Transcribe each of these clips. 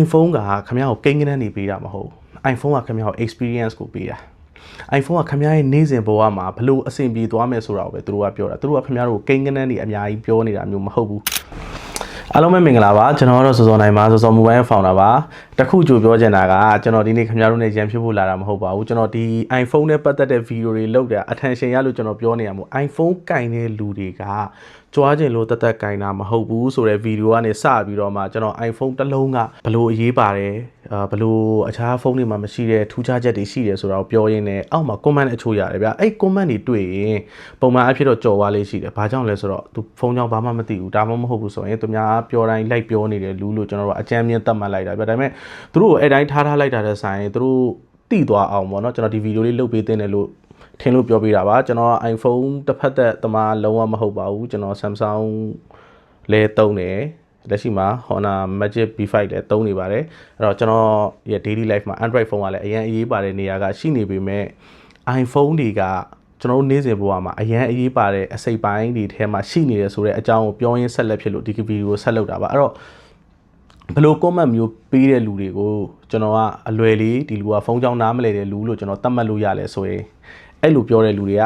iPhone ကခင်ဗျားကိုကိန်းကနန်းနေပေးတာမဟုတ်ဘူး iPhone ကခင်ဗျားကို experience ကိုပေးတာ iPhone ကခင်ဗျားရဲ့နေ့စဉ်ဘဝမှာဘလို့အဆင်ပြေသွားမယ်ဆိုတာကိုပဲသူတို့ကပြောတာသူတို့ကခင်ဗျားတို့ကိုကိန်းကနန်းနေအများကြီးပြောနေတာမျိုးမဟုတ်ဘူးအားလုံးပဲမင်္ဂလာပါကျွန်တော်ကတော့စောစောနိုင်ပါစောစော mobile founder ပါတခုကြိုပြောချင်တာကကျွန်တော်ဒီနေ့ခင်ဗျားတို့နဲ့ရန်ဖြစ်ဖို့လာတာမဟုတ်ပါဘူးကျွန်တော်ဒီ iPhone နဲ့ပတ်သက်တဲ့ video တွေလုပ်တာ attention ရလို့ကျွန်တော်ပြောနေရမို့ iPhone ကင်တဲ့လူတွေကကြွားကျင်လို့တသက်ကင်တာမဟုတ်ဘူးဆိုတဲ့ video ကနေစပြီးတော့မှကျွန်တော် iPhone တစ်လုံးကဘလို့အရေးပါတယ်အာဘလို့အခြားဖုန်းတွေမှာမရှိတဲ့ထူးခြားချက်တွေရှိတယ်ဆိုတာကိုပြောရင်းနဲ့အောက်မှာ comment အချို့ရတယ်ဗျအဲ့ comment တွေတွေ့ရင်ပုံမှန်အဖြစ်တော့ကြော်သွားလေးရှိတယ်ဘာကြောင့်လဲဆိုတော့သူဖုန်းကြောင့်ဘာမှမသိဘူးဒါမှမဟုတ်ဘူးဆိုရင်သူများပြောတိုင်းလိုက်ပြောနေတယ်လူလို့ကျွန်တော်တို့အကြမ်းမြင့်သတ်မှတ်လိုက်တာဗျဒါပေမဲ့သူတို့ကိုအဲ့တိုင်းထားထားလိုက်တာတဲ့ဆိုင်သူတို့တိသွားအောင်ပေါ့နော်ကျွန်တော်ဒီဗီဒီယိုလေးလုပ်ပေးတင်တယ်လို့ထင်လို့ပြောပေးတာပါကျွန်တော် iPhone တစ်ဖက်သက်သမားလုံးဝမဟုတ်ပါဘူးကျွန်တော် Samsung လဲသုံးတယ်လက်ရှိမှာ Honor Magic B5 လည်းသုံးနေပါတယ်အဲ့တော့ကျွန်တော်ရဲ့ daily life မှာ Android phone ကလည်းအရင်အရေးပါတဲ့နေရာကရှိနေပေမဲ့ iPhone တွေကကျွန်တော်တို့နေ့စဉ်ဘဝမှာအရင်အရေးပါတဲ့အစိပ်ပိုင်းတွေထဲမှာရှိနေတယ်ဆိုတဲ့အကြောင်းကိုပြောရင်းဆက်လက်ဖြစ်လို့ဒီဗီဒီယိုကိုဆက်လုပ်တာပါအဲ့တော့ ဘယ်လို comment မျိုးပေးတဲ့လူတွေကိုကျွန်တော်ကအလွယ်လေးဒီလူကဖုန်းကြောင်းနားမလဲတဲ့လူလို့ကျွန်တော်သတ်မှတ်လို့ရလဲဆိုရင်အဲ့လိုပြောတဲ့လူတွေက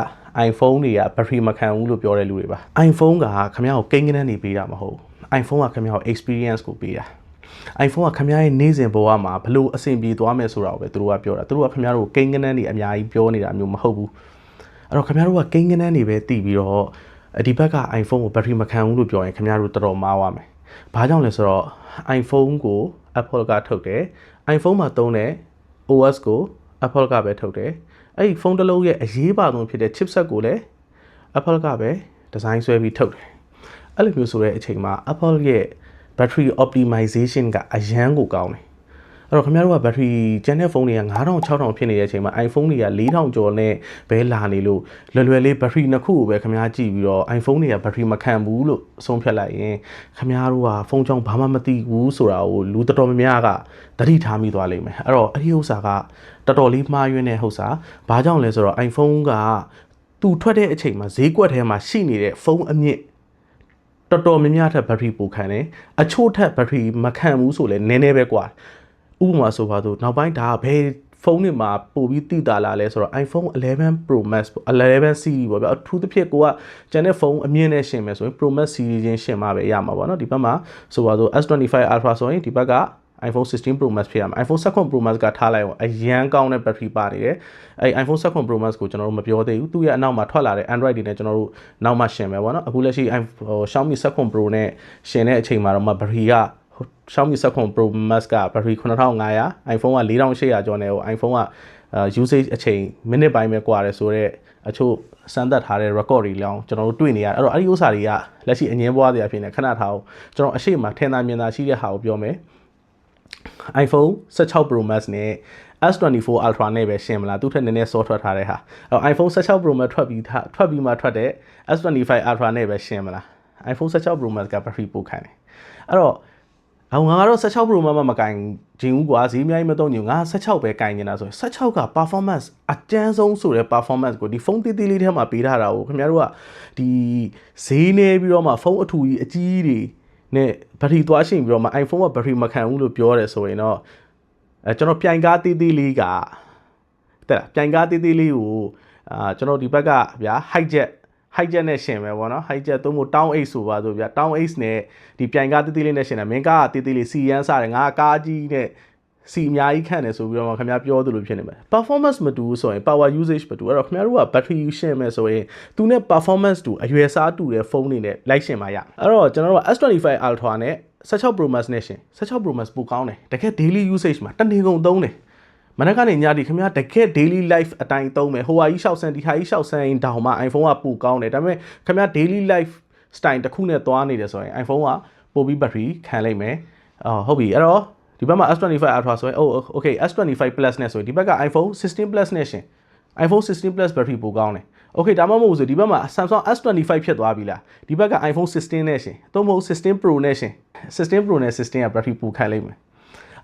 iPhone တွေက battery မခံဘူးလို့ပြောတဲ့လူတွေပါ iPhone ကခင်ဗျားကိုကိန်းကနန်းနေပေးတာမဟုတ်ဘူး iPhone ကခင်ဗျားကို experience ကိုပေးတာ iPhone ကခင်ဗျားရဲ့နေ့စဉ်ဘဝမှာဘလို့အဆင်ပြေသွားမယ်ဆိုတာကိုပဲသူတို့ကပြောတာသူတို့ကခင်ဗျားတို့ကိုကိန်းကနန်းနေအများကြီးပြောနေတာမျိုးမဟုတ်ဘူးအဲ့တော့ခင်ဗျားတို့ကကိန်းကနန်းနေပဲတည်ပြီးတော့ဒီဘက်က iPhone ကို battery မခံဘူးလို့ပြောရင်ခင်ဗျားတို့တော်တော်မားသွားမယ် ဘာကြောင့်လဲဆိုတော့ iPhone ကို Apple ကထုတ်တယ် iPhone မှာသုံးတဲ့ OS ကို Apple ကပဲထုတ်တယ်အဲ့ဒီဖုန်းတစ်လုံးရဲ့အရေးပါဆုံးဖြစ်တဲ့ chipset ကိုလည်း Apple ကပဲဒီဇိုင်းဆွဲပြီးထုတ်တယ်အဲ့လိုမျိုးဆိုတဲ့အချိန်မှာ Apple ရဲ့ battery optimization ကအရန်ကိုကောင်းတယ် အဲ့တော့ခင်ဗျားတို့ကဘက်ထရီကျန်တဲ့ဖုန်းတွေက9000 6000ဖြစ်နေတဲ့အချိန်မှာ iPhone တွေက4000ကျော်နဲ့ပဲလာနေလို့လွယ်လွယ်လေးဘက်ထရီနှစ်ခုကိုပဲခင်ဗျားကြည့်ပြီးတော့ iPhone တွေကဘက်ထရီမခံဘူးလို့အဆုံးဖြတ်လိုက်ရင်ခင်ဗျားတို့ကဖုန်းချောင်းဘာမှမသိဘူးဆိုတာကိုလူတော်တော်များများကသတိထားမိသွားလိမ့်မယ်အဲ့တော့အဲ့ဒီဥစ္စာကတော်တော်လေးမှားယွင်းတဲ့ဥစ္စာဘာကြောင့်လဲဆိုတော့ iPhone ကသူထွက်တဲ့အချိန်မှာဈေးကွက်ထဲမှာရှိနေတဲ့ဖုန်းအမြင့်တော်တော်များများထက်ဘက်ထရီပိုခံတယ်အချို့ထက်ဘက်ထရီမခံဘူးဆိုလဲနည်းနည်းပဲကွာ ဥပမာဆိုပါတော့နောက်ပိုင်းဒါကဘယ်ဖုန်းတွေမှာပို့ပြီးတိတာလာလဲဆိုတော့ iPhone 11 Pro Max 11 series ပေါ့ဗျာအထူးသဖြင့်ကိုကကျန်တဲ့ဖုန်းအမြင့်နဲ့ရှင်မယ်ဆိုရင် Pro Max series ချင်းရှင်မှာပဲရမှာပေါ့နော်ဒီဘက်မှာဆိုပါတော့ S25 Ultra ဆိုရင်ဒီဘက်က iPhone 16 Pro Max ဖြစ်ရမှာ iPhone 16 Pro Max ကထားလိုက်အောင်အရန်ကောင်းတဲ့ battery ပါနေတယ်အဲ iPhone 16 Pro Max ကိုကျွန်တော်တို့မပြောသေးဘူးသူ့ရဲ့အနောက်မှာထွက်လာတဲ့ Android တွေနဲ့ကျွန်တော်တို့နောက်မှရှင်မယ်ပေါ့နော်အခုလက်ရှိ Xiaomi 16 Pro နဲ့ရှင်တဲ့အချိန်မှာတော့မှ battery က Xiaomi 7 Pro Max က battery 9500 iPhone က4800ကျော်နဲ့ဟို iPhone က usage အချိန်မိနစ်ပိုင်းပဲကွာတယ်ဆိုတော့အချို့စမ်းသပ်ထားတဲ့ record တွေလောင်းကျွန်တော်တို့တွေ့နေရတယ်အဲ့တော့အဲ့ဒီဥစ္စာတွေကလက်ရှိအငင်းပွားတဲ့အဖြစ်နဲ့ခဏထားအောင်ကျွန်တော်အရှိမထင်သာမြင်သာရှိတဲ့ဟာကိုပြောမယ် iPhone 16 Pro Max နဲ့ S24 Ultra နဲ့ပဲရှင်မလားသူထက်နည်းနည်းစောထွက်ထားတဲ့ဟာအဲ့ iPhone 16 Pro Max ထွက်ပြီးထွက်ပြီးမှထွက်တဲ့ S25 Ultra နဲ့ပဲရှင်မလား iPhone 16 Pro Max က battery ပိုခိုင်းတယ်အဲ့တော့ အောင်ငါကတော့16 Pro Max မှမကင်ခြင်းဘူးကွာဈေးအများကြီးမသုံးချင်ငါ16ပဲကင်နေတာဆိုရင်16က performance အကျန်းဆုံးဆိုတဲ့ performance ကိုဒီဖုန်းသေးသေးလေးထဲမှာပေးထားတာကိုခင်ဗျားတို့ကဒီဈေးနေပြီးတော့မှဖုန်းအထူကြီးအကြီးတွေနဲ့ဘက်ထရီသွားရှိပြီးတော့မှ iPhone ကဘက်ထရီမခံဘူးလို့ပြောတယ်ဆိုရင်တော့အဲကျွန်တော်ပြိုင်ကားသေးသေးလေးကတဲ့ပြိုင်ကားသေးသေးလေးကိုအာကျွန်တော်ဒီဘက်ကဗျာ high jet high jet နဲ့ရှင်ပဲဗောနော် high jet သုံးဖို့ town 8ဆိုပါဆိုဗျာ town 8နဲ့ဒီပြိုင်ကားသေးသေးလေးနဲ့ရှင်တယ်မင်းကားကသေးသေးလေးစီရန်စားတယ်ငါကားကြီးနဲ့စီအများကြီးခန့်တယ်ဆိုပြီးတော့ခင်ဗျားပြောသလိုဖြစ်နေမယ် performance မတူဘူးဆိုရင် power usage မတူအဲ့တော့ခင်ဗျားတို့က battery ရှင်းမယ်ဆိုရင်သူနဲ့ performance တူအရွယ်စားတူတဲ့ဖုန်းတွေနဲ့လိုက်ရှင်ပါရအဲ့တော့ကျွန်တော်တို့က S25 Ultra နဲ့16 Pro Max နဲ့ရှင်16 Pro Max ပိုကောင်းတယ်တကယ် daily usage မှာတနေ့ကုန်သုံးတယ် မနက်ကနေညဒီခင်ဗျားတကယ် daily life အတိုင်းသုံးမယ်ဟိုဟာကြီး6ဆန်ဒီဟာကြီး6ဆန်တောင်မှ iPhone ကပိုကောင်းတယ်ဒါပေမဲ့ခင်ဗျား daily life style တစ်ခုနဲ့သွားနေတယ်ဆိုရင် iPhone ကပိုပြီး battery ခံလိုက်မယ်အော်ဟုတ်ပြီအဲ့တော့ဒီဘက်မှာ S25 Ultra ဆိုရင် oh okay S25 Plus နဲ့ဆိုရင်ဒီဘက်က iPhone 16 Plus နဲ့ရှင် iPhone 16 Plus battery ပိုကောင်းတယ်။ Okay ဒါမှမဟုတ်ဆိုဒီဘက်မှာ Samsung S25 ဖြစ်သွားပြီလား။ဒီဘက်က iPhone 16နဲ့ရှင်။သို့မဟုတ်16 Pro နဲ့ရှင်။16 Pro နဲ့16က battery ပိုခံလိုက်မယ်။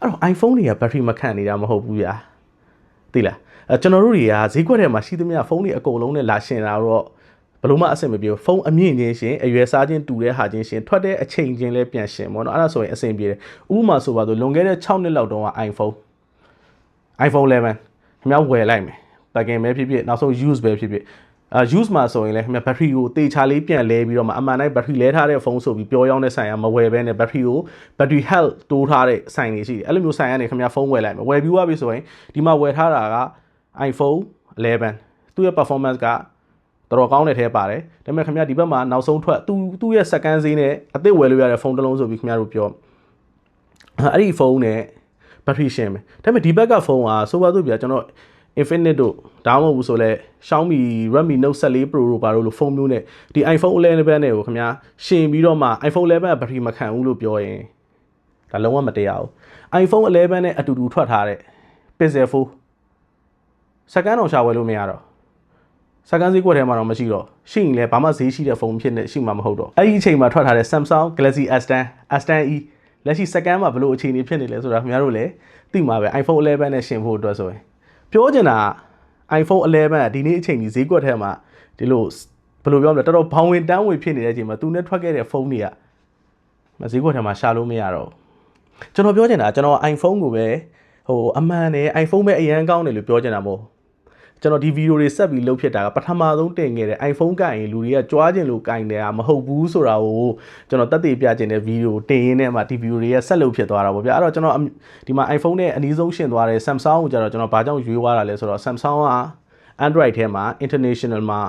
အဲ့တော့ iPhone တွေက battery မခံနေတာမဟုတ်ဘူးဗျာ။သိလား။အဲကျွန်တော်တို့တွေကဈေးကွက်ထဲမှာရှိသမျှဖုန်းတွေအကုန်လုံးနဲ့လာရှင်တာတော့ဘလို့မှအဆင်မပြေဘူးဖုန်းအမြင့်ချင်းရှင်အရွယ်စားချင်းတူတဲ့ဟာချင်းရှင်ထွက်တဲ့အချိန်ချင်းလဲပြန်ရှင်ပေါ့နော်အဲ့ဒါဆိုရင်အဆင်ပြေတယ်ဥပမာဆိုပါဆိုလွန်ခဲ့တဲ့6နှစ်လောက်တုန်းက iPhone iPhone 11ခင်ဗျားဝယ်လိုက်မယ်ပကင်ပဲဖြစ်ဖြစ်နောက်ဆုံး use ပဲဖြစ်ဖြစ်အာ use မှာဆိုရင်လည်းခင်ဗျာ battery ကိုတေချာလေးပြန်လဲပြီးတော့မှအမှန်တိုင်း battery လဲထားတဲ့ဖုန်းဆိုပြီးပြောရောက်တဲ့ဆိုင်ကမဝယ်ဘဲနဲ့ battery ကို battery health တိုးထားတဲ့ဆိုင်တွေရှိတယ်အဲ့လိုမျိုးဆိုင်ကနေခင်ဗျာဖုန်းဝယ်လိုက်မယ်ဝယ်ပြီးွားပြီဆိုရင်ဒီမှာဝယ်ထားတာက iPhone 11သူ့ရဲ့ performance ကတော်တော်ကောင်းတဲ့ထဲပါတယ်ဒါပေမဲ့ခင်ဗျာဒီဘက်မှာနောက်ဆုံးထွက်သူသူ့ရဲ့စကန်ဈေးနဲ့အသစ်ဝယ်လို့ရတဲ့ဖုန်းတစ်လုံးဆိုပြီးခင်ဗျားတို့ပြောအဲ့ဒီဖုန်းနဲ့ battery ရှင်းမယ်ဒါပေမဲ့ဒီဘက်ကဖုန်းကဆိုပါစို့ပြကျွန်တော် Infinite တို့ဒါမှမဟုတ်ဘူးဆိုလဲ Xiaomi Redmi Note 14 Pro တို့ဘာလို့လို့ဖုန်းမျိုးနဲ့ဒီ iPhone 11နဲ့ကိုခင်ဗျာရှင်ပြီးတော့မှ iPhone 11က battery မခံဘူးလို့ပြောရင်ဒါလုံးဝမတရားဘူး iPhone 11နဲ့အတူတူထွက်ထားတဲ့ Pixel 4စကန်တော့ရှာဝယ်လို့မရတော့စကန်ဈေးကွက်ထဲမှာတော့မရှိတော့ရှိရင်လည်းဘာမှဈေးရှိတဲ့ဖုန်းဖြစ်နေရှိမှာမဟုတ်တော့အဲ့ဒီအချိန်မှာထွက်ထားတဲ့ Samsung Galaxy S10 S10e လက်ရှိစကန်မှာဘလို့အခြေအနေဖြစ်နေလဲဆိုတာခင်ဗျားတို့လည်းသိမှာပဲ iPhone 11နဲ့ရှင်ဖို့အတွက်ဆိုရင် ပြောချင်တာက iPhone 11ကဒီနေ့အချိန်ကြီးဈေးကွက်ထဲမှာဒီလိုဘယ်လိုပြောမလဲတော်တော်ဘောင်ဝင်တန်းဝင်ဖြစ်နေတဲ့အချိန်မှာသူနဲ့ထွက်ခဲ့တဲ့ဖုန်းတွေကမဈေးကွက်ထဲမှာရှာလို့မရတော့ဘူးကျွန်တော်ပြောချင်တာကကျွန်တော် iPhone ကိုပဲဟိုအမှန်နဲ့ iPhone ပဲအရန်ကောင်းတယ်လို့ပြောချင်တာမဟုတ်ဘူး ကျွန်တော်ဒီဗီဒီယိုတွေဆက်ပြီးလုပ်ဖြစ်တာကပထမဆုံးတင်ခဲ့တဲ့ iPhone ကင်ရင်လူတွေကကြွားကျင်လို့ကင်တယ်อ่ะမဟုတ်ဘူးဆိုတာကိုကျွန်တော်တက်တည်ပြချင်တဲ့ဗီဒီယိုတင်ရင်းနဲ့မှဒီဗီဒီယိုတွေကဆက်လုပ်ဖြစ်သွားတာပေါ့ဗျာအဲ့တော့ကျွန်တော်ဒီမှာ iPhone နဲ့အနည်းဆုံးရှင်သွားတဲ့ Samsung ကိုကျတော့ကျွန်တော်ဘာကြောင့်ရွေးသွားတာလဲဆိုတော့ Samsung က Android ထဲမှာ international မှာ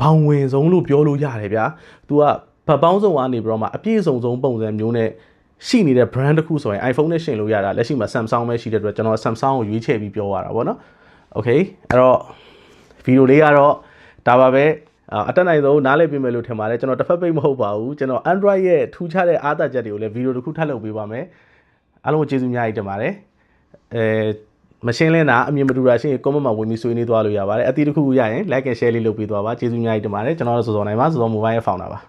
ဘောင်ဝင်ဆုံးလို့ပြောလို့ရတယ်ဗျာ။ तू ကဗတ်ပေါင်းစုံကနေပြီးတော့မှအပြည့်စုံဆုံးပုံစံမျိုးနဲ့ရှိနေတဲ့ brand တစ်ခုဆိုရင် iPhone နဲ့ရှင်လို့ရတာလက်ရှိမှာ Samsung ပဲရှိတဲ့အတွက်ကျွန်တော် Samsung ကိုရွေးချယ်ပြီးပြောရတာပေါ့နော်။ Okay အဲ့တော့ဗီဒီယိုလေးကတော့ဒါပါပဲအာအတက်နိုင်ဆုံးနားလည်ပြင်မယ်လို့ထင်ပါတယ်ကျွန်တော်တစ်ဖက်ပိတ်မဟုတ်ပါဘူးကျွန်တော် Android ရဲ့ထူးခြားတဲ့အားသာချက်တွေကိုလည်းဗီဒီယိုတစ်ခုထပ်လုပ်ပေးပါမယ်အားလုံးကိုကျေးဇူးအများကြီးတင်ပါတယ်အဲမရှင်းလင်းတာအမြင်မတူတာရှိရင် comment မှာဝင်ပြီးဆွေးနွေးသွားလို့ရပါတယ်အသီးတစ်ခုခုရရင် like and share လေးလုပ်ပေးသွားပါကျေးဇူးအများကြီးတင်ပါတယ်ကျွန်တော်တို့စောစောနိုင်ပါစောစော mobile ရဲ့ founder ပါ